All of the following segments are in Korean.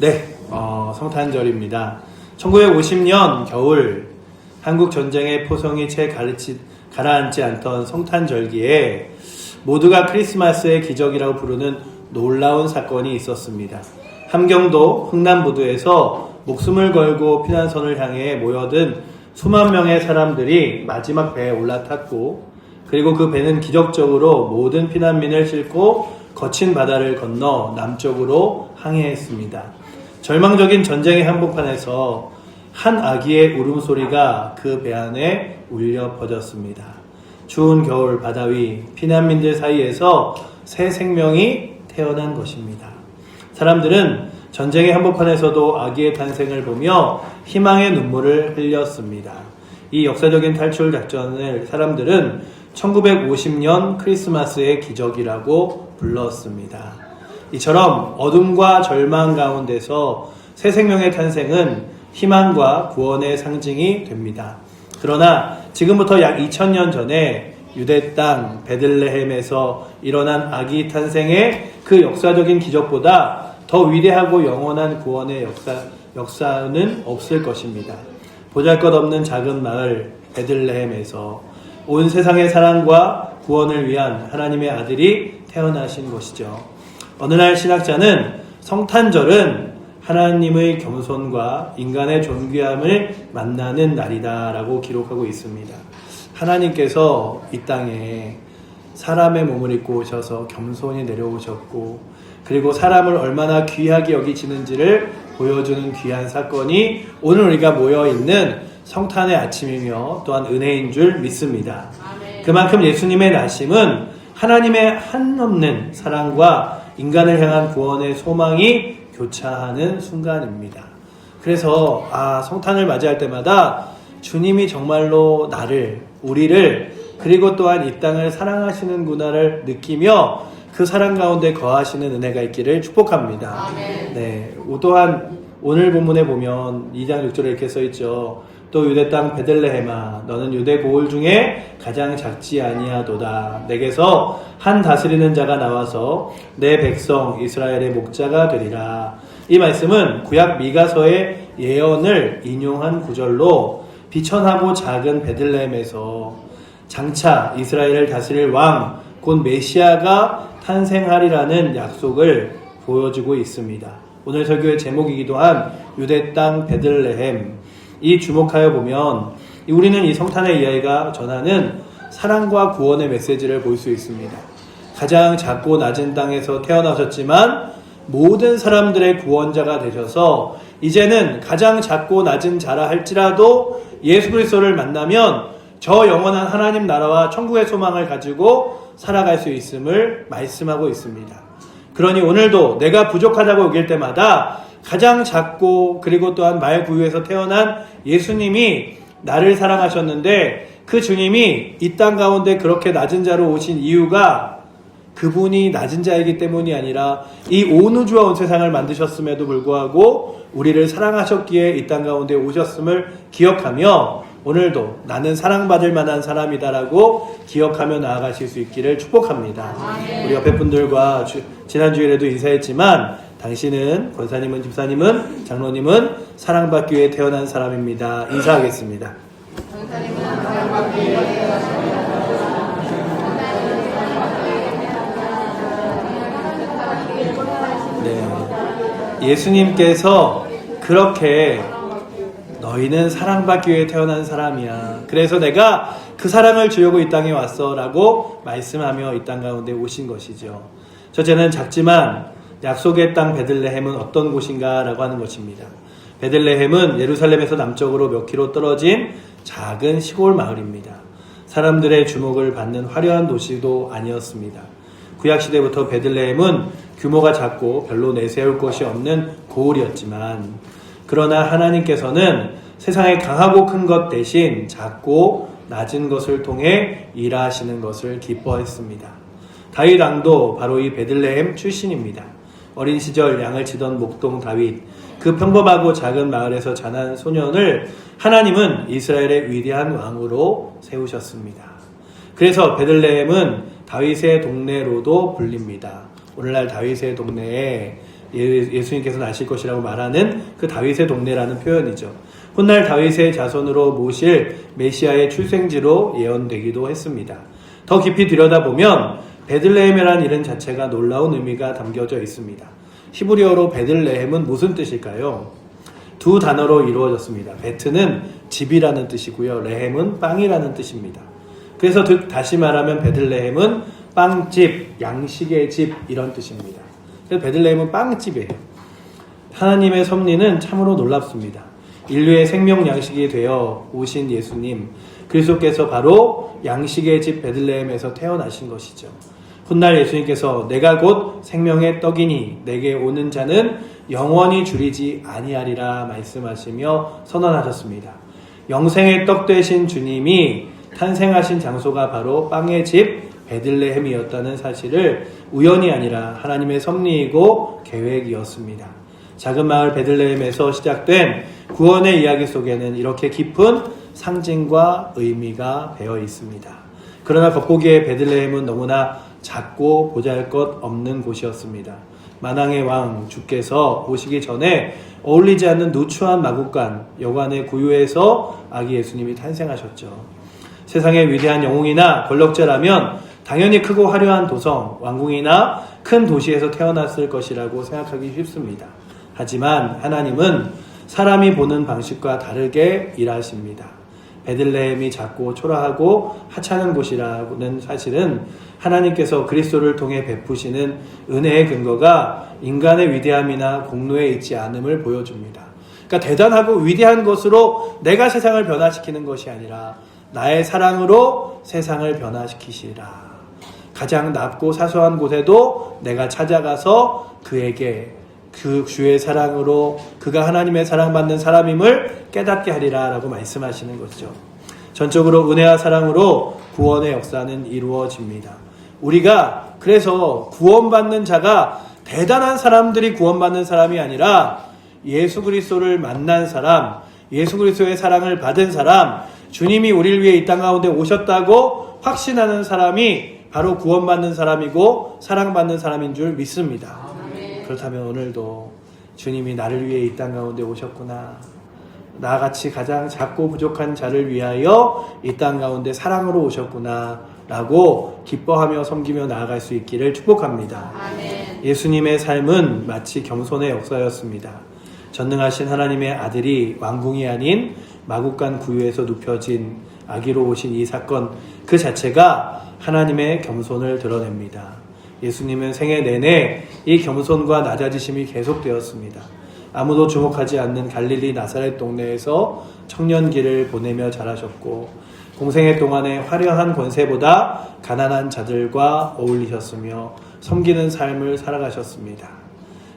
네, 어, 성탄절입니다. 1950년 겨울 한국 전쟁의 포성이 채 가르치, 가라앉지 않던 성탄절기에 모두가 크리스마스의 기적이라고 부르는 놀라운 사건이 있었습니다. 함경도 흥남부두에서 목숨을 걸고 피난선을 향해 모여든 수만 명의 사람들이 마지막 배에 올라탔고 그리고 그 배는 기적적으로 모든 피난민을 싣고 거친 바다를 건너 남쪽으로 항해했습니다. 절망적인 전쟁의 한복판에서 한 아기의 울음소리가 그 배 안에 울려 퍼졌습니다. 추운 겨울 바다 위 피난민들 사이에서 새 생명이 태어난 것입니다. 사람들은 전쟁의 한복판에서도 아기의 탄생을 보며 희망의 눈물을 흘렸습니다. 이 역사적인 탈출 작전을 사람들은 1950년 크리스마스의 기적이라고 불렀습니다. 이처럼 어둠과 절망 가운데서 새 생명의 탄생은 희망과 구원의 상징이 됩니다. 그러나 지금부터 약 2000년 전에 유대 땅 베들레헴에서 일어난 아기 탄생의 그 역사적인 기적보다 더 위대하고 영원한 구원의 역사, 역사는 없을 것입니다. 보잘 것 없는 작은 마을 베들레헴에서 온 세상의 사랑과 구원을 위한 하나님의 아들이 태어나신 것이죠. 어느 날 신학자는 성탄절은 하나님의 겸손과 인간의 존귀함을 만나는 날이다라고 기록하고 있습니다. 하나님께서 이 땅에 사람의 몸을 입고 오셔서 겸손히 내려오셨고 그리고 사람을 얼마나 귀하게 여기시는지를 보여주는 귀한 사건이 오늘 우리가 모여 있는 성탄의 아침이며 또한 은혜인 줄 믿습니다. 그만큼 예수님의 나심은 하나님의 한없는 사랑과 인간을 향한 구원의 소망이 교차하는 순간입니다. 그래서 아 성탄을 맞이할 때마다 주님이 정말로 나를 우리를 그리고 또한 이 땅을 사랑하시는구나를 느끼며 그 사랑 가운데 거하시는 은혜가 있기를 축복합니다. 네, 또한 오늘 본문에 보면 2장 6절에 이렇게 써 있죠. 또 유대 땅 베들레헴아 너는 유대 고을 중에 가장 작지 아니하도다. 내게서 한 다스리는 자가 나와서 내 백성 이스라엘의 목자가 되리라. 이 말씀은 구약 미가서의 예언을 인용한 구절로 비천하고 작은 베들레헴에서 장차 이스라엘을 다스릴 왕 곧 메시아가 탄생하리라는 약속을 보여주고 있습니다. 오늘 설교의 제목이기도 한 유대 땅 베들레헴 이 주목하여 보면 우리는 이 성탄의 이야기가 전하는 사랑과 구원의 메시지를 볼 수 있습니다. 가장 작고 낮은 땅에서 태어나셨지만 모든 사람들의 구원자가 되셔서 이제는 가장 작고 낮은 자라 할지라도 예수 그리스도를 만나면 저 영원한 하나님 나라와 천국의 소망을 가지고 살아갈 수 있음을 말씀하고 있습니다. 그러니 오늘도 내가 부족하다고 여길 때마다 가장 작고 그리고 또한 말 구유에서 태어난 예수님이 나를 사랑하셨는데 그 주님이 이 땅 가운데 그렇게 낮은 자로 오신 이유가 그분이 낮은 자이기 때문이 아니라 이 온 우주와 온 세상을 만드셨음에도 불구하고 우리를 사랑하셨기에 이 땅 가운데 오셨음을 기억하며 오늘도 나는 사랑받을 만한 사람이다라고 기억하며 나아가실 수 있기를 축복합니다. 우리 옆에 분들과 주, 지난 주일에도 인사했지만 당신은 권사님은 집사님은 장로님은 사랑받기 위해 태어난 사람입니다. 인사하겠습니다. 네. 예수님께서 그렇게 너희는 사랑받기 위해 태어난 사람이야. 그래서 내가 그 사랑을 주려고 이 땅에 왔어. 라고 말씀하며 이 땅 가운데 오신 것이죠. 첫째는 작지만 약속의 땅 베들레헴은 어떤 곳인가 라고 하는 것입니다. 베들레헴은 예루살렘에서 남쪽으로 몇 킬로 떨어진 작은 시골 마을입니다. 사람들의 주목을 받는 화려한 도시도 아니었습니다. 구약시대부터 베들레헴은 규모가 작고 별로 내세울 것이 없는 고을이었지만 그러나 하나님께서는 세상에 강하고 큰 것 대신 작고 낮은 것을 통해 일하시는 것을 기뻐했습니다. 다윗 왕도 바로 이 베들레헴 출신입니다. 어린 시절 양을 치던 목동 다윗, 그 평범하고 작은 마을에서 자란 소년을 하나님은 이스라엘의 위대한 왕으로 세우셨습니다. 그래서 베들레헴은 다윗의 동네로도 불립니다. 오늘날 다윗의 동네에 예- 예수님께서 나실 것이라고 말하는 그 다윗의 동네라는 표현이죠. 훗날 다윗의 자손으로 모실 메시아의 출생지로 예언되기도 했습니다. 더 깊이 들여다보면 베들레헴이라는 이름 자체가 놀라운 의미가 담겨져 있습니다. 히브리어로 베들레헴은 무슨 뜻일까요? 두 단어로 이루어졌습니다. 베트는 집이라는 뜻이고요. 레헴은 빵이라는 뜻입니다. 그래서 즉 다시 말하면 베들레헴은 빵집, 양식의 집 이런 뜻입니다. 그래서 베들레헴은 빵집이에요. 하나님의 섭리는 참으로 놀랍습니다. 인류의 생명 양식이 되어 오신 예수님 그리스도께서 바로 양식의 집 베들레헴에서 태어나신 것이죠. 훗날 예수님께서 내가 곧 생명의 떡이니 내게 오는 자는 영원히 줄이지 아니하리라 말씀하시며 선언하셨습니다. 영생의 떡 되신 주님이 탄생하신 장소가 바로 빵의 집 베들레헴이었다는 사실을 우연이 아니라 하나님의 섭리이고 계획이었습니다. 작은 마을 베들레헴에서 시작된 구원의 이야기 속에는 이렇게 깊은 상징과 의미가 배어 있습니다. 그러나 겉보기에 베들레헴은 너무나 작고 보잘것 없는 곳이었습니다. 만왕의 왕 주께서 오시기 전에 어울리지 않는 누추한 마국간 여관의 구유에서 아기 예수님이 탄생하셨죠. 세상의 위대한 영웅이나 권력자라면 당연히 크고 화려한 도성, 왕궁이나 큰 도시에서 태어났을 것이라고 생각하기 쉽습니다. 하지만 하나님은 사람이 보는 방식과 다르게 일하십니다. 베들레헴이 작고 초라하고 하찮은 곳이라는 사실은 하나님께서 그리스도를 통해 베푸시는 은혜의 근거가 인간의 위대함이나 공로에 있지 않음을 보여줍니다. 그러니까 대단하고 위대한 것으로 내가 세상을 변화시키는 것이 아니라 나의 사랑으로 세상을 변화시키시라. 가장 낮고 사소한 곳에도 내가 찾아가서 그에게 그 주의 사랑으로 그가 하나님의 사랑받는 사람임을 깨닫게 하리라 라고 말씀하시는 거죠. 전적으로 은혜와 사랑으로 구원의 역사는 이루어집니다. 우리가 그래서 구원받는 자가 대단한 사람들이 구원받는 사람이 아니라 예수 그리스도를 만난 사람, 예수 그리스도의 사랑을 받은 사람, 주님이 우리를 위해 이 땅 가운데 오셨다고 확신하는 사람이 바로 구원받는 사람이고 사랑받는 사람인 줄 믿습니다. 그렇다면 오늘도 주님이 나를 위해 이 땅 가운데 오셨구나. 나같이 가장 작고 부족한 자를 위하여 이 땅 가운데 사랑으로 오셨구나. 라고 기뻐하며 섬기며 나아갈 수 있기를 축복합니다. 예수님의 삶은 마치 겸손의 역사였습니다. 전능하신 하나님의 아들이 왕궁이 아닌 마국간 구유에서 눕혀진 아기로 오신 이 사건 그 자체가 하나님의 겸손을 드러냅니다. 예수님은 생애 내내 이 겸손과 낮아지심이 계속되었습니다. 아무도 주목하지 않는 갈릴리 나사렛 동네에서 청년기를 보내며 자라셨고 공생애 동안에 화려한 권세보다 가난한 자들과 어울리셨으며 섬기는 삶을 살아가셨습니다.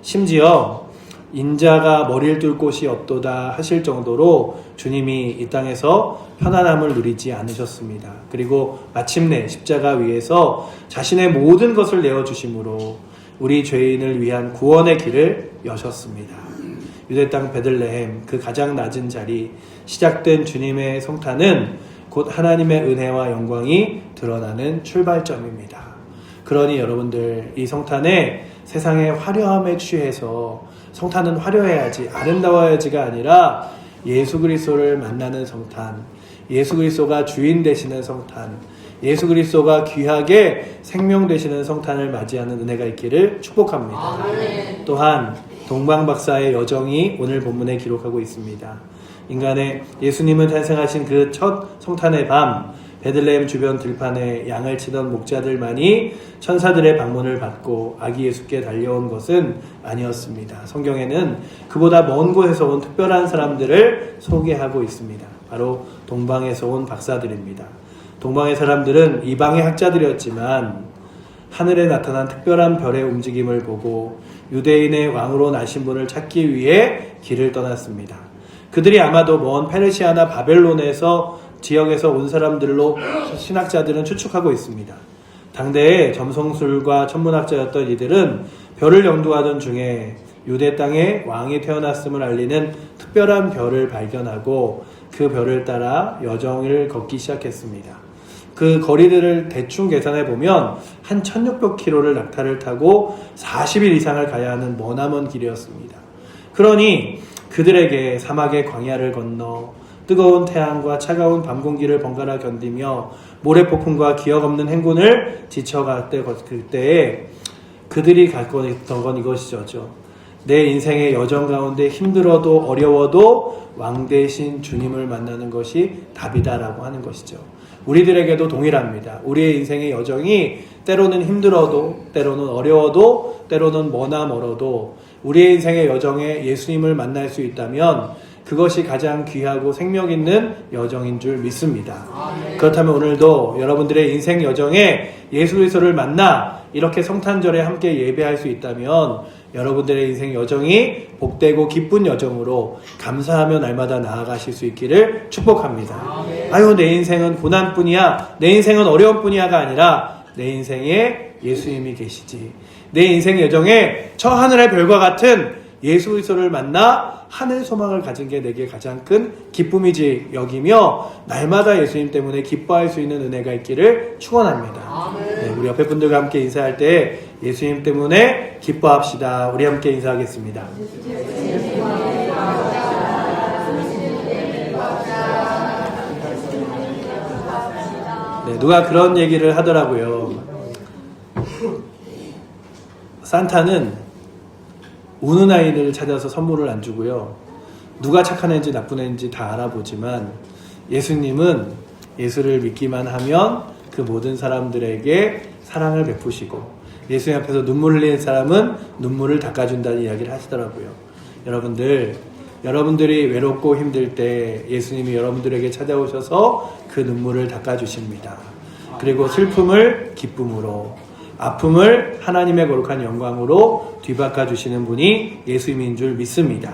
심지어 인자가 머리를 뚫 곳이 없도다 하실 정도로 주님이 이 땅에서 편안함을 누리지 않으셨습니다. 그리고 마침내 십자가 위에서 자신의 모든 것을 내어주심으로 우리 죄인을 위한 구원의 길을 여셨습니다. 유대 땅 베들레헴 그 가장 낮은 자리 시작된 주님의 성탄은 곧 하나님의 은혜와 영광이 드러나는 출발점입니다. 그러니 여러분들 이 성탄에 세상의 화려함에 취해서 성탄은 화려해야지 아름다워야지가 아니라 예수 그리스도를 만나는 성탄, 예수 그리스도가 주인 되시는 성탄, 예수 그리스도가 귀하게 생명 되시는 성탄을 맞이하는 은혜가 있기를 축복합니다. 또한 동방 박사의 여정이 오늘 본문에 기록하고 있습니다. 인간의 예수님은 탄생하신 그 첫 성탄의 밤 베들레헴 주변 들판에 양을 치던 목자들만이 천사들의 방문을 받고 아기 예수께 달려온 것은 아니었습니다. 성경에는 그보다 먼 곳에서 온 특별한 사람들을 소개하고 있습니다. 바로 동방에서 온 박사들입니다. 동방의 사람들은 이방의 학자들이었지만 하늘에 나타난 특별한 별의 움직임을 보고 유대인의 왕으로 나신 분을 찾기 위해 길을 떠났습니다. 그들이 아마도 먼 페르시아나 바벨론에서 지역에서 온 사람들로 신학자들은 추측하고 있습니다. 당대의 점성술과 천문학자였던 이들은 별을 연구하던 중에 유대 땅에 왕이 태어났음을 알리는 특별한 별을 발견하고 그 별을 따라 여정을 걷기 시작했습니다. 그 거리들을 대충 계산해 보면 한 1600km를 낙타를 타고 40일 이상을 가야 하는 머나먼 길이었습니다. 그러니 그들에게 사막의 광야를 건너 뜨거운 태양과 차가운 밤 공기를 번갈아 견디며 모래폭풍과 기억 없는 행군을 지쳐갈 때 그때에 그들이 있던 건 이것이죠. 내 인생의 여정 가운데 힘들어도 어려워도 왕 대신 주님을 만나는 것이 답이다라고 하는 것이죠. 우리들에게도 동일합니다. 우리의 인생의 여정이 때로는 힘들어도, 때로는 어려워도, 때로는 머나 멀어도 우리의 인생의 여정에 예수님을 만날 수 있다면 그것이 가장 귀하고 생명 있는 여정인 줄 믿습니다. 그렇다면 오늘도 여러분들의 인생 여정에 예수 그리스도를 만나 이렇게 성탄절에 함께 예배할 수 있다면 여러분들의 인생 여정이 복되고 기쁜 여정으로 감사하며 날마다 나아가실 수 있기를 축복합니다. 아유 내 인생은 고난뿐이야. 내 인생은 어려움뿐이야가 아니라 내 인생에 예수님이 계시지. 내 인생 여정에 저 하늘의 별과 같은 예수 그리스도를 만나 하늘 소망을 가진 게 내게 가장 큰 기쁨이지 여기며 날마다 예수님 때문에 기뻐할 수 있는 은혜가 있기를 축원합니다. 네, 우리 옆에 분들과 함께 인사할 때 예수님 때문에 기뻐합시다. 우리 함께 인사하겠습니다. 네, 누가 그런 얘기를 하더라고요. 산타는 우는 아이를 찾아서 선물을 안 주고요. 누가 착한 애인지 나쁜 애인지 다 알아보지만 예수님은 예수를 믿기만 하면 그 모든 사람들에게 사랑을 베푸시고 예수님 앞에서 눈물 흘리는 사람은 눈물을 닦아준다는 이야기를 하시더라고요. 여러분들, 여러분들이 외롭고 힘들 때 예수님이 여러분들에게 찾아오셔서 그 눈물을 닦아주십니다. 그리고 슬픔을 기쁨으로 아픔을 하나님의 거룩한 영광으로 뒤바꿔 주시는 분이 예수님인 줄 믿습니다.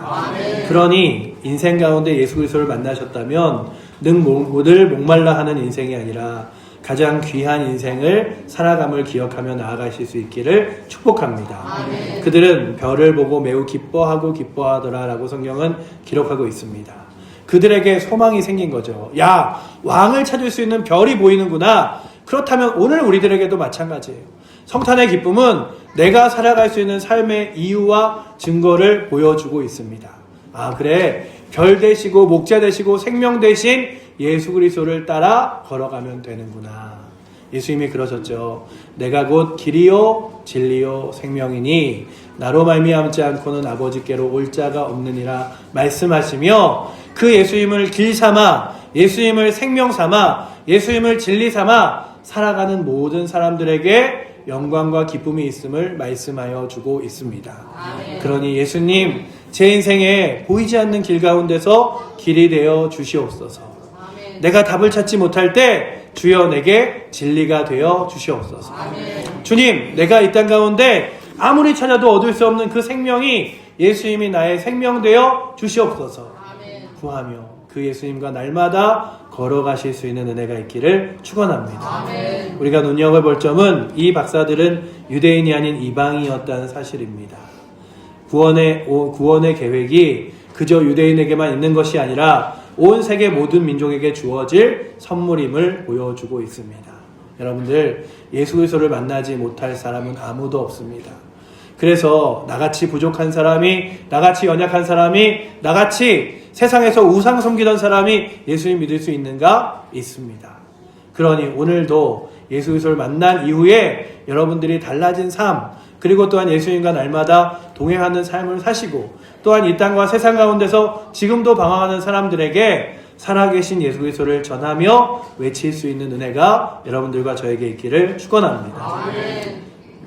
그러니 인생 가운데 예수 그리스도를 만나셨다면 능 모들 목말라 하는 인생이 아니라 가장 귀한 인생을 살아감을 기억하며 나아가실 수 있기를 축복합니다. 그들은 별을 보고 매우 기뻐하고 기뻐하더라라고 성경은 기록하고 있습니다. 그들에게 소망이 생긴 거죠. 야, 왕을 찾을 수 있는 별이 보이는구나. 그렇다면 오늘 우리들에게도 마찬가지예요. 성탄의 기쁨은 내가 살아갈 수 있는 삶의 이유와 증거를 보여주고 있습니다. 아, 그래. 별 되시고 목자 되시고 생명 되신 예수 그리스도를 따라 걸어가면 되는구나. 예수님이 그러셨죠. 내가 곧 길이요 진리요 생명이니 나로 말미암지 않고는 아버지께로 올 자가 없느니라 말씀하시며 그 예수님을 길 삼아 예수님을 생명 삼아 예수님을 진리 삼아 살아가는 모든 사람들에게 영광과 기쁨이 있음을 말씀하여 주고 있습니다. 그러니 예수님 제 인생에 보이지 않는 길 가운데서 길이 되어 주시옵소서. 내가 답을 찾지 못할 때 주여 내게 진리가 되어 주시옵소서. 주님, 내가 이 땅 가운데 아무리 찾아도 얻을 수 없는 그 생명이 예수님이 나의 생명 되어 주시옵소서. 구하며 그 예수님과 날마다 걸어가실 수 있는 은혜가 있기를 축원합니다. 우리가 눈여겨볼 점은 이 박사들은 유대인이 아닌 이방이었다는 사실입니다. 구원의 오- 구원의 계획이 그저 유대인에게만 있는 것이 아니라 온 세계 모든 민족에게 주어질 선물임을 보여주고 있습니다. 여러분들 예수 그리스도를 만나지 못할 사람은 아무도 없습니다. 그래서 나같이 부족한 사람이 나같이 연약한 사람이 나같이 세상에서 우상 섬기던 사람이 예수님 믿을 수 있는가? 있습니다. 그러니 오늘도 예수 그리스도를 만난 이후에 여러분들이 달라진 삶 그리고 또한 예수님과 날마다 동행하는 삶을 사시고 또한 이 땅과 세상 가운데서 지금도 방황하는 사람들에게 살아계신 예수 그리스도를 전하며 외칠 수 있는 은혜가 여러분들과 저에게 있기를 축원합니다.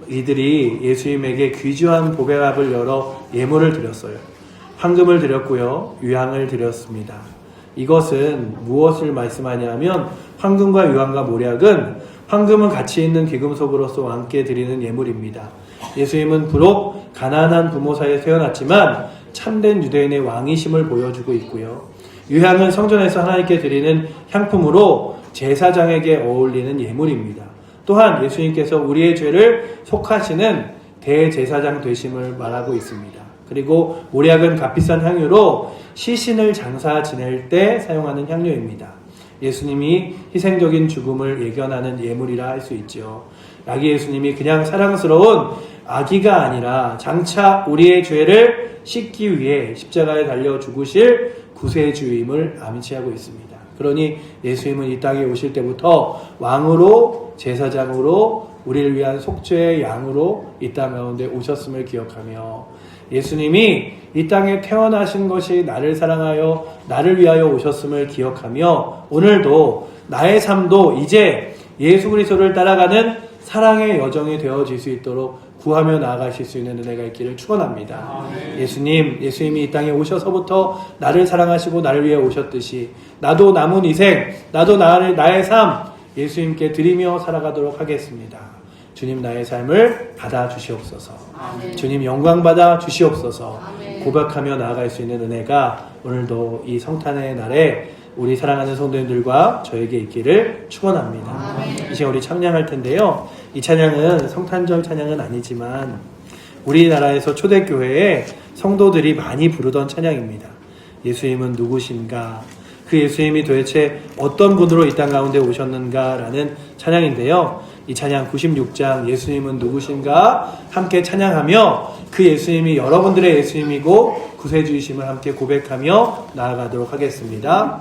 이들이 예수님에게 귀중한 보배랍을 열어 예물을 드렸어요. 황금을 드렸고요. 유향을 드렸습니다. 이것은 무엇을 말씀하냐면 황금과 유황과 모략은 황금은 가치 있는 귀금속으로서 왕께 드리는 예물입니다. 예수님은 비록 가난한 부모 사이에 태어났지만 참된 유대인의 왕이심을 보여주고 있고요. 유향은 성전에서 하나님께 드리는 향품으로 제사장에게 어울리는 예물입니다. 또한 예수님께서 우리의 죄를 속하시는 대제사장 되심을 말하고 있습니다. 그리고 모략은 값비싼 향유로 시신을 장사 지낼 때 사용하는 향료입니다. 예수님이 희생적인 죽음을 예견하는 예물이라 할 수 있죠. 아기 예수님이 그냥 사랑스러운 아기가 아니라 장차 우리의 죄를 씻기 위해 십자가에 달려 죽으실 구세주임을 암시하고 있습니다. 그러니 예수님은 이 땅에 오실 때부터 왕으로 제사장으로 우리를 위한 속죄의 양으로 이 땅 가운데 오셨음을 기억하며 예수님이 이 땅에 태어나신 것이 나를 사랑하여 나를 위하여 오셨음을 기억하며 오늘도 나의 삶도 이제 예수 그리스도를 따라가는 사랑의 여정이 되어질 수 있도록 구하며 나아가실 수 있는 은혜가 있기를 축원합니다. 예수님, 예수님이 이 땅에 오셔서부터 나를 사랑하시고 나를 위해 오셨듯이 나도 남은 인생, 나도 나의 삶 예수님께 드리며 살아가도록 하겠습니다. 주님 나의 삶을 받아 주시옵소서. 아멘. 주님 영광 받아 주시옵소서. 아멘. 고백하며 나아갈 수 있는 은혜가 오늘도 이 성탄의 날에 우리 사랑하는 성도님들과 저에게 있기를 축원합니다. 아멘. 이 시간 우리 찬양할 텐데요. 이 찬양은 성탄절 찬양은 아니지만 우리나라에서 초대교회에 성도들이 많이 부르던 찬양입니다. 예수님은 누구신가? 그 예수님이 도대체 어떤 분으로 이 땅 가운데 오셨는가라는 찬양인데요. 이 찬양 96장 예수님은 누구신가 함께 찬양하며 그 예수님이 여러분들의 예수님이고 구세주이심을 함께 고백하며 나아가도록 하겠습니다.